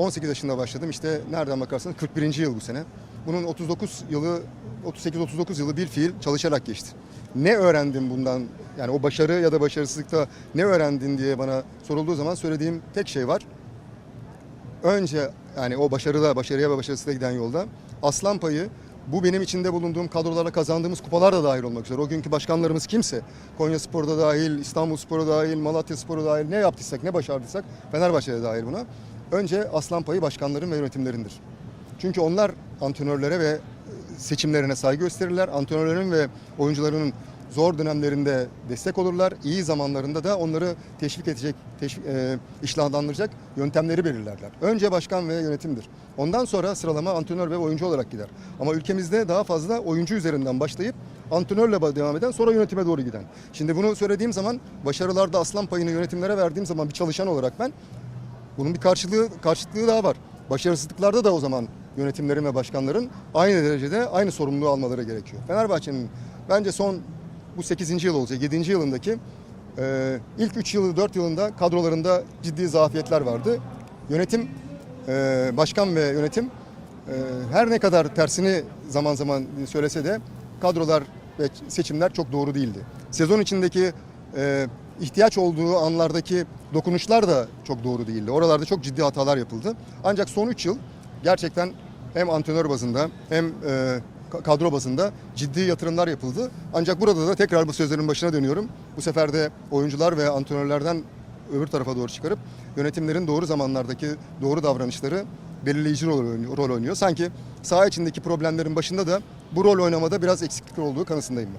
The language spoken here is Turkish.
18 yaşında başladım. İşte nereden bakarsanız 41. yıl bu sene. Bunun 39 yılı 38-39 yılı bir fiil çalışarak geçti. Ne öğrendim bundan? Yani o başarı ya da başarısızlıkta ne öğrendin diye bana sorulduğu zaman söylediğim tek şey var. Önce yani o başarıda, başarıya ve başarısızlığa giden yolda aslan payı bu benim içinde bulunduğum kadrolarla kazandığımız kupalar da dahil olmak üzere. O günkü başkanlarımız kimse, Konya Spor'da dahil, İstanbul Spor'da dahil, Malatya Spor'da dahil ne yaptıysak, ne başardıysak Fenerbahçe'de dahil buna. Önce aslan payı başkanların ve yönetimlerindir. Çünkü onlar antrenörlere ve seçimlerine saygı gösterirler. Antrenörlerin ve oyuncuların zor dönemlerinde destek olurlar. İyi zamanlarında da onları teşvik edecek, teşvik, e, iştahlandıracak yöntemleri belirlerler. Önce başkan ve yönetimdir. Ondan sonra sıralama antrenör ve oyuncu olarak gider. Ama ülkemizde daha fazla oyuncu üzerinden başlayıp antrenörle devam eden sonra yönetime doğru giden. Şimdi bunu söylediğim zaman başarılarda aslan payını yönetimlere verdiğim zaman bir çalışan olarak ben bunun bir karşılığı karşılığı daha var. Başarısızlıklarda da o zaman yönetimlerin ve başkanların aynı derecede aynı sorumluluğu almaları gerekiyor. Fenerbahçe'nin bence son bu 8. yıl olacak 7. yılındaki e, ilk 3 yılı 4 yılında kadrolarında ciddi zafiyetler vardı. Yönetim, e, başkan ve yönetim e, her ne kadar tersini zaman zaman söylese de kadrolar ve seçimler çok doğru değildi. Sezon içindeki e, ihtiyaç olduğu anlardaki dokunuşlar da çok doğru değildi. Oralarda çok ciddi hatalar yapıldı. Ancak son 3 yıl gerçekten hem antrenör bazında hem e, ka- kadro bazında ciddi yatırımlar yapıldı. Ancak burada da tekrar bu sözlerin başına dönüyorum. Bu sefer de oyuncular ve antrenörlerden öbür tarafa doğru çıkarıp yönetimlerin doğru zamanlardaki doğru davranışları belirleyici. Rol oynuyor. Sanki saha içindeki problemlerin başında da bu rol oynamada biraz eksiklik olduğu kanısındayım ben.